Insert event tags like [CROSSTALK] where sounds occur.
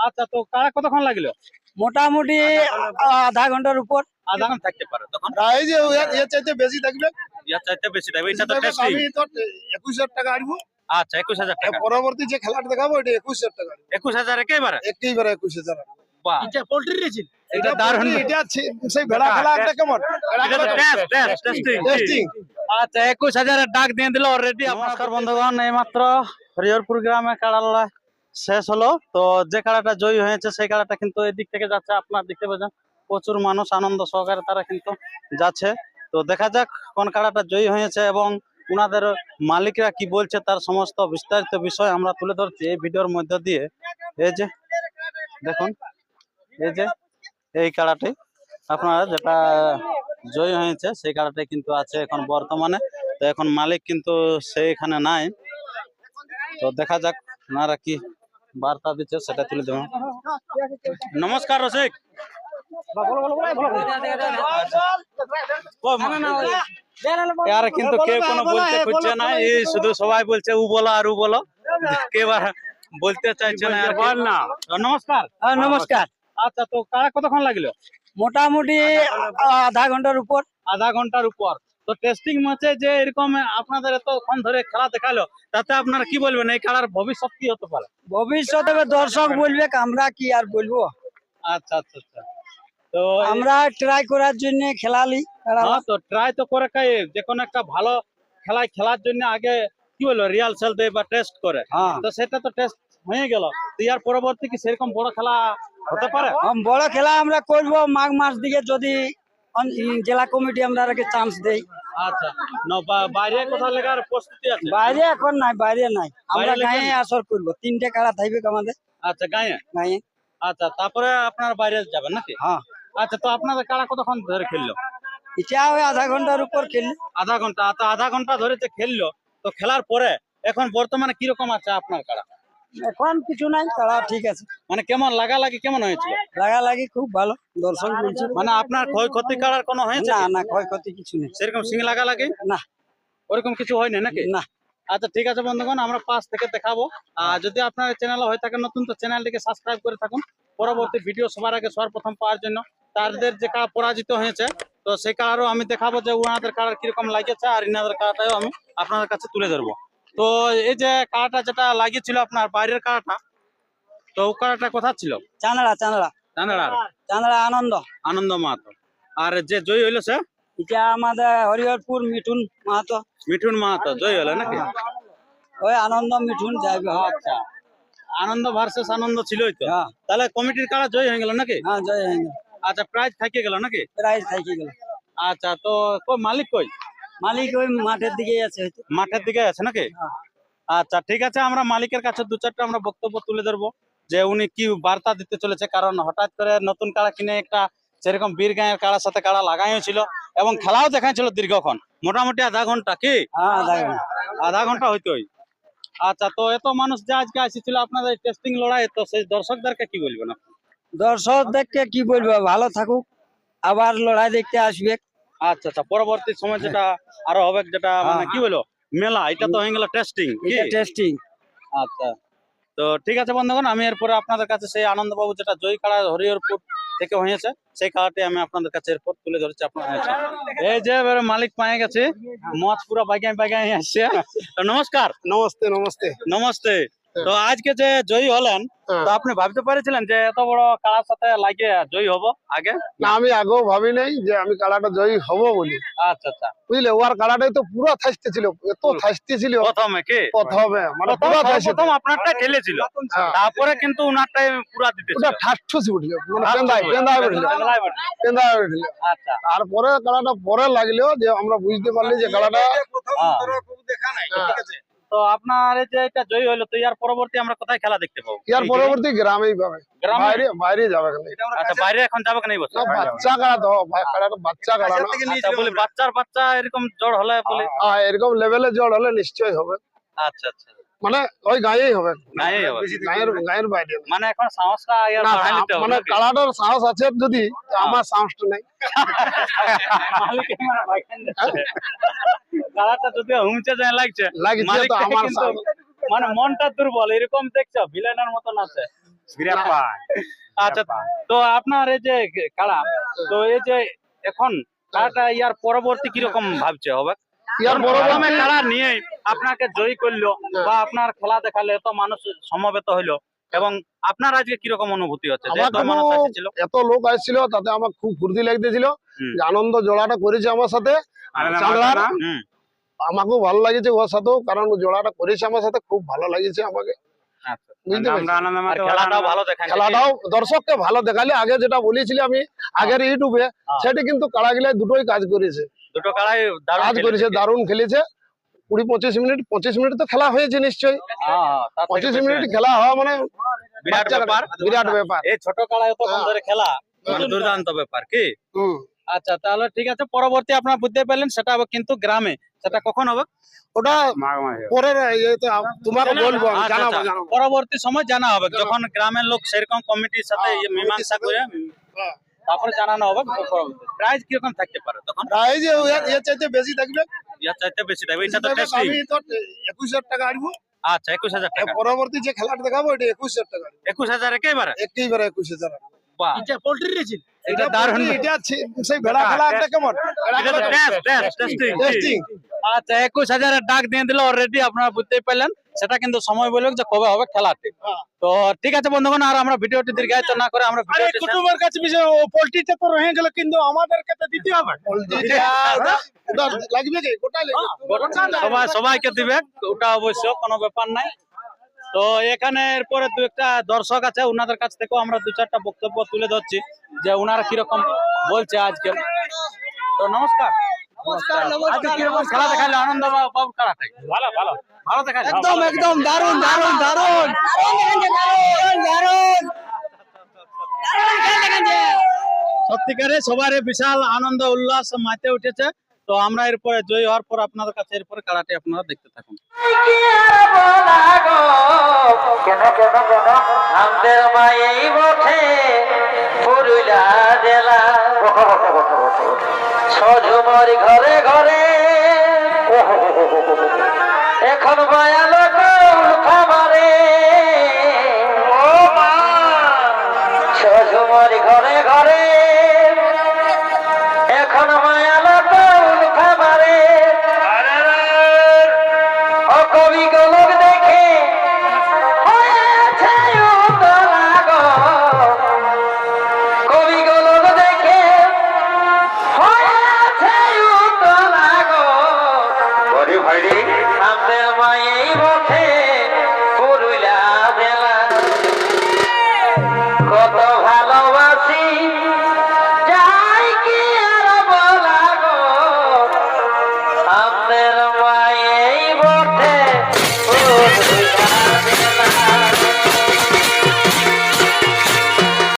আচ্ছা তো কারা কতক্ষণ লাগল? মোটামুটি আধা ঘণ্টার উপর। আধা ঘণ্টা থাকতে পারে তখন। এই যে এর- এর চাইতে বেশি থাকবে। ইয়ার চাইতে বেশি থাকবে এটা তো টেস্টিং আমি তো একুশ হাজার টাকা আনব। আচ্ছা একুশ হাজার টাকা। পরবর্তী যে খেলাটা দেখাবো এটা একুশ হাজার টাকা আনব। একুশ হাজার একেবারে? একেবারে একুশ হাজার আনব। বাহ। এটা পোল্ট্রি রেছিল এটা দারুণ। এটা সেই ভেড়া খেলা একটা কেমন? এটা তো টেস্ট টেস্ট টেস্টিং টেস্টিং আচ্ছা একুশ হাজারের ডাক দিয়ে দিল অলরেডি নমস্কার বন্ধুগণ এইমাত্র হরিহরপুর গ্রামে কাড়া লড়াই শেষ হলো। তো যে কাড়াটা জয়ী হয়েছে, সেই কাড়াটা কিন্তু এদিক থেকে যাচ্ছে। আপনার দেখতে পাচ্ছেন, প্রচুর মানুষ আনন্দ সহকারে তারা কিন্তু যাচ্ছে। তো দেখা যাক কোন কাড়াটা জয়ী হয়েছে এবং ওনাদের মালিকরা কি বলছে তার সমস্ত বিস্তারিত বিষয় আমরা তুলে ধরছি এই ভিডিওর মধ্য দিয়ে। এই যে, দেখুন, এই যে, এই কাড়াটি আপনারা যেটা জয়ী হয়েছে, সেই কাড়াটাই কিন্তু আছে এখন বর্তমানে। তো এখন মালিক কিন্তু সেইখানে নাই। তো দেখা যাক ওনারা কি বার্তা দিচ্ছে সেটা তুলে দেবো। নমস্কার রসিক। আর কিন্তু কেউ কোনো বলতে খুঁজছে না এই শুধু সবাই বলছে উ বলো আর উ বলো। কেউ আর বলতে চাইছে না আর বল না নমস্কার নমস্কার। আচ্ছা তো কারা কতক্ষণ লাগল? মোটামুটি আধা ঘণ্টার উপর। আধা ঘণ্টার উপর। তো টেস্টিং ম্যাচে যে এরকম আপনাদের এতক্ষণ ধরে খেলা দেখাল তাতে আপনারা কি বলবেন? এই খেলার ভবিষ্যৎ কি হতে পারে? ভবিষ্যতে দর্শক বলবে আমরা কি আর বলব? আচ্ছা আচ্ছা আচ্ছা। তো আমরা ট্রাই করার জন্য খেলালি হ্যাঁ তো ট্রাই তো করে খাই যে কোনো একটা ভালো খেলায় খেলার জন্য আগে কি বলব রিয়াল রিহার্সাল দেয় বা টেস্ট করে। হ্যাঁ। তো সেটা তো টেস্ট হয়ে গেল। তো ইয়ার পরবর্তী কি সেরকম বড় খেলা হতে পারে? বড় খেলা আমরা করব মাঘ মাস দিকে যদি জেলা কমিটি আমরা আর চান্স দেই। আচ্ছা। বাইরে কোথাও লেগার প্রস্তুতি আছে? বাইরে এখন নাই বাইরে নাই। আমরা বাইরে গায়ে আসর করব। তিনটে কাড়া থাকবে আমাদের। আচ্ছা গায়ে? গায়ে। আচ্ছা তারপরে আপনার বাইরে যাবেন নাকি? হ্যাঁ। আচ্ছা তো আপনাদের কারা কতক্ষণ ধরে খেললো? এটা ওই আধা ঘণ্টার উপর খেলি আধা ঘণ্টা তো আধা ঘণ্টা ধরে যে খেললো তো খেলার পরে এখন বর্তমানে কীরকম আছে আপনার কাড়া? এখন কিছু নাই তারা ঠিক আছে। মানে কেমন লাগালাগি কেমন হয়েছিল লাগালাগি খুব ভালো দর্শন বলছে। মানে আপনার ক্ষয়ক্ষতি কাড়ার কোনো হয়েছে? না? না ক্ষয়ক্ষতি কিছু নেই। সেরকম সিং লাগালাগি? না। ওরকম কিছু হয়নি নাকি? না। আচ্ছা ঠিক আছে বন্ধুগণ আমরা পাশ থেকে দেখাবো। আর যদি আপনার চ্যানেল হয়ে থাকে নতুন তো চ্যানেলটিকে সাবস্ক্রাইব করে থাকুন। পরবর্তী ভিডিও সবার আগে সর্বপ্রথম পাওয়ার জন্য। তাদের যে কারা পরাজিত হয়েছে তো সেই কারারও আমি দেখাবো যে ওনাদের কারার কীরকম লাগেছে আর ইনাদের কারাটাও আমি আপনাদের কাছে তুলে ধরবো। তো এই যে কারাটা যেটা লাগিয়েছিল আপনার বাইরের কারাটা তো ও কারাটা কোথা ছিল? চান্দড়া চান্দড়া চান্দাড়ার চান্দড়া আনন্দ। আনন্দ মাহাতো। আর যে জয় হইল সে? এটা আমাদের হরিহরপুর মিঠুন মাহাতো। মিঠুন মাহাতো জয় হলো নাকি? ওই আনন্দ মিঠুন যাইবে আচ্ছা। আনন্দ ভার্সেস আনন্দ ছিলই তো। হ্যাঁ। তাহলে কমিটির কারা জয় হয়ে গেল নাকি? হ্যাঁ জয় হয়ে গেল। আচ্ছা প্রাইজ থাকিয়ে গেল নাকি? প্রাইজ থাকি গেল। আচ্ছা তো মালিক কই? মালিক ওই মাঠের দিকে আছে মাঠের দিকে আছে নাকি? হ্যাঁ। আচ্ছা ঠিক আছে আমরা মালিকের কাছে দু চারটা আমরা বক্তব্য তুলে ধরবো যে উনি কি বার্তা দিতে চলেছে কারণ হঠাৎ করে নতুন কাড়া কিনে একটা সেরকম বীর গাঁয়ের কাড়ার সাথে কাড়া লাগাইও ছিল এবং খেলাও দেখাইছিল দীর্ঘক্ষণ মোটামুটি আধা ঘণ্টা কি? হ্যাঁ আধা ঘণ্টা। হইতোই। আচ্ছা তো এত মানুষ যে আজকে আসছিল আপনাদের টেস্টিং লড়াই তো সেই দর্শকদেরকে কি বলবেন আপনি? দর্শক দেখতে কি বলব ভালো থাকুক আবার লড়াই দেখতে আসবে। আচ্ছা আচ্ছা পরবর্তী সময় যেটা আরও হবে যেটা মানে কি বলো মেলা এটা তো হয়ে গেল টেস্টিং এটা টেস্টিং আচ্ছা তো ঠিক আছে বন্ধুগণ আমি এরপরে আপনাদের কাছে সেই আনন্দবাবু যেটা জয় কাড়া হরিহরপুর থেকে হয়েছে সেই কাড়াটি আমি আপনাদের কাছে এরপর তুলে ধরেছি আপনার কাছে। এই যে এবারে মালিক পায়ে গেছে মাছ পুরো বাগাই বাগাই আসছে। নমস্কার। নমস্তে নমস্তে। নমস্তে। তো আজকে যে জয়ী হলেন হ্যাঁ। তো আপনি ভাবতে পারেছিলেন যে এত বড় কালার সাথে লাগে জয়ী হব আগে? না আমি আগেও ভাবি নাই যে আমি কালাটা জয়ী হব বলি। আচ্ছা আচ্ছা। বুঝলে ওর কালাটাই তো পুরো থাসতে ছিল এত থাসতে ছিল। প্রথমে কি? প্রথমে মানে পুরো থাসতে প্রথম আপনারটা ঠেলেছিল হ্যাঁ। তারপরে কিন্তু উনারটাই পুরা দিতে ওটা ঠাসঠুসি উঠল মানে পেন্দায় পেন্দায় উঠল। পেন্দায় উঠল। আচ্ছা। তারপরে কালাটা পরে লাগল যে আমরা বুঝতে পারলি যে কালাটা হ্যাঁ। তো আপনার এই যে এটা জয়ী হলো তো ইয়ার পরবর্তী আমরা কোথায় খেলা দেখতে পাবো? ইয়ার পরবর্তী গ্রামেই পাবে। বাইরে বাইরে যাবে আচ্ছা বাইরে এখন যাবে কেন বছর? বাচ্চা কাড়া তো? বাচ্চা কাড়া না? আচ্ছা বলি বাচ্চার বাচ্চা এরকম জ্বর হলে বলি। হ্যাঁ, এরকম লেভেলে জ্বর হলে নিশ্চয়ই হবে। আচ্ছা আচ্ছা। মানে ওই গাঁয়েই হবে। নাই হবে। গাঁয়ের গাঁয়ের বাইরে মানে এখন সাহসটা ইয়ার না, বাড়াই নিতে হবে মানে কালাটার সাহস আছে যদি আমার সাহসটা নেই। [LAUGHS] মালিকের মানে বাগান দিচ্ছে। কালাটা যদি হুমচে যায় লাগছে। লাগছে তো আমার মানে মনটা দুর্বল এরকম দেখছ? ভিলেনের মতন আছে। আচ্ছা তো আপনার এই যে কাড়া তো এই যে এখন কাড়াটা ইয়ার পরবর্তী কীরকম ভাবছে হবে? ইয়ার বড় প্রথমে কাড়া নিয়ে আপনাকে জয়ী করল বা আপনার খেলা দেখালে এত মানুষ সমবেত হইল এবং আপনার আজকে কীরকম অনুভূতি হচ্ছে? এত লোক আসছিল তাতে আমার খুব ফুর্তি লাগতেছিল। যে আনন্দ জোড়াটা করেছে আমার সাথে। আমাকেও ভালো লাগেছে ওর সাথেও কারণ জোড়াটা করেছে আমার সাথে খুব ভালো লাগেছে আমাকে। আচ্ছা। বুঝতে পারছি। আর খেলাটাও ভালো দেখা খেলাটাও দর্শককে ভালো দেখালে আগে যেটা বলেছিলি আমি আগের ইউটিউবে সেটি কিন্তু কাড়াগিলায় দুটোই কাজ করেছে। দুটো কাড়াই কাজ করেছে দারুণ খেলেছে। কুড়ি পঁচিশ মিনিট পঁচিশ মিনিট তো খেলা হয়েছে নিশ্চয়ই। হ্যাঁ, হ্যাঁ, পঁচিশ মিনিট খেলা হওয়া মানে বিরাট ব্যাপার। বিরাট ব্যাপার। এই ছোট তো হ্যাঁ। ধরে খেলা। মানে দুর্দান্ত ব্যাপার কি? আচ্ছা তাহলে ঠিক আছে পরবর্তী আপনারা বুঝতে পারলেন সেটা হবে কিন্তু গ্রামে। সেটা কখন হবে? ওটা পরের তোমাকে বলব আচ্ছা, জানাব আচ্ছা। পরবর্তী সময় জানা হবে। যখন গ্রামের লোক সেরকম কমিটির সাথে হ্যাঁ, ইয়ে মীমাংসা করে হ্যাঁ। তারপরে জানানো হবে। প্রাইজ কীরকম থাকতে পারে তখন? প্রাইজ এর- এর চাইতে বেশি থাকবে। ইয়ার চাইতে বেশি থাকবে এটা তো টেস্টিং আমি তো একুশ হাজার টাকা আনব। আচ্ছা একুশ হাজার আর টাকা। পরবর্তী যে খেলাটা দেখাবো এটা একুশ হাজার টাকা একেবারে? এটা দারুণ। এটা সেই ভেড়া খেলা একটা কেমন? এটা তো টেস্ট টেস্ট টেস্টিং টেস্টিং আচ্ছা একুশ হাজারের ডাক দিয়ে দিল অলরেডি আপনারা বুঝতেই পারলেন। সেটা কিন্তু সময় বলবে যে কবে হবে খেলাটি। হ্যাঁ। তো ঠিক আছে বন্ধুগণ আর আমরা ভিডিওটি দীর্ঘায়িত না করে আমরা ভিডিওটি কুটুমের কাছে বিষয় পোল্ট্রিটা তো রয়ে গেল কিন্তু আমাদেরকে তো দিতে হবে। লাগবে কি? গোটাই সবাই সবাইকে দিবে ওটা অবশ্য কোনো ব্যাপার নাই। তো এখানে এরপরে দু একটা দর্শক আছে ওনাদের কাছ থেকেও আমরা দু চারটা বক্তব্য তুলে ধরছি যে ওনারা কীরকম বলছে আজকে। তো নমস্কার। আজকে কীরকম খেলা দেখালে আনন্দ বা- বাবু খেলাটাই ভালো ভালো। একদম একদম দারুণ দারুণ দারুণ দারুণ সত্যিকারে সবার বিশাল আনন্দ উল্লাস মাতে উঠেছে। তো আমরা এরপরে জয় হওয়ার পর আপনাদের কাছে এরপরে খেলাটি আপনারা দেখতে থাকুন। আমাদের মায়েই বটে জেলা। ঘরে ঘরে এখন বয়ালো খাবারে কত ভালো